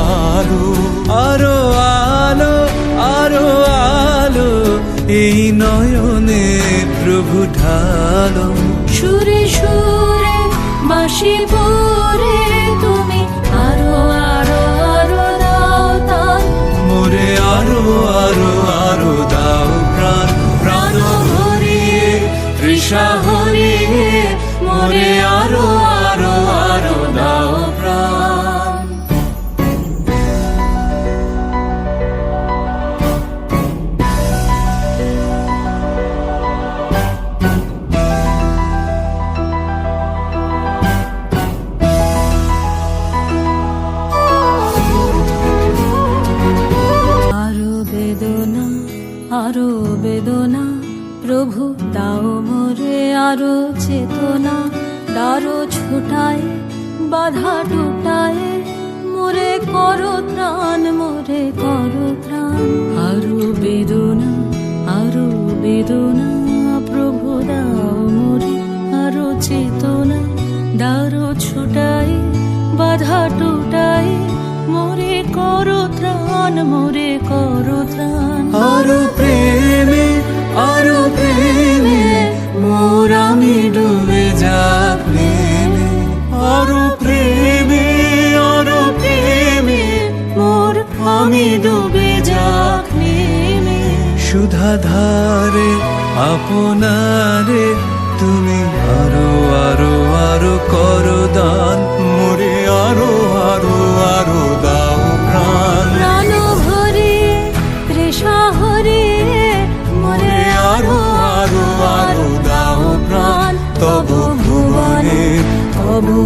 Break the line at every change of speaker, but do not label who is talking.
ঢালো আরও আলো আরও আলো এই নয়নে প্রভু ঢালো।
সুরে সুরে বাঁশি পরে তুমি আরও আরও আরও দাও তান
মোরে আরও আরও আরও দাও প্রাণ। প্রাণ হরিয়ে তৃষা হরিয়ে মোরে আরও আরও আরও দাও
আরও বেদনা, প্রভু দাও মোরে আরও চেতনা। দারো ছুটায়, বাধা টুটায়, মোরে করো ত্রাণ, মোরে করো ত্রাণ। আরও বেদনা আরও বেদনা, প্রভু দাও মোরে আরও চেতনা। দারো ছুটায়, বাধা টুটায়, মোরে করো ত্রাণ, মোরে করো ত্রাণ।
সুধাধারে আপনারে তুমি আরও আরও আরও কর দান মোরে আরও আরও আরও দাও প্রাণ। প্রাণ ভরে তৃষা হরে
মোরে আরও আরও আরও দাও
প্রাণ। তব ভুবনে, তবু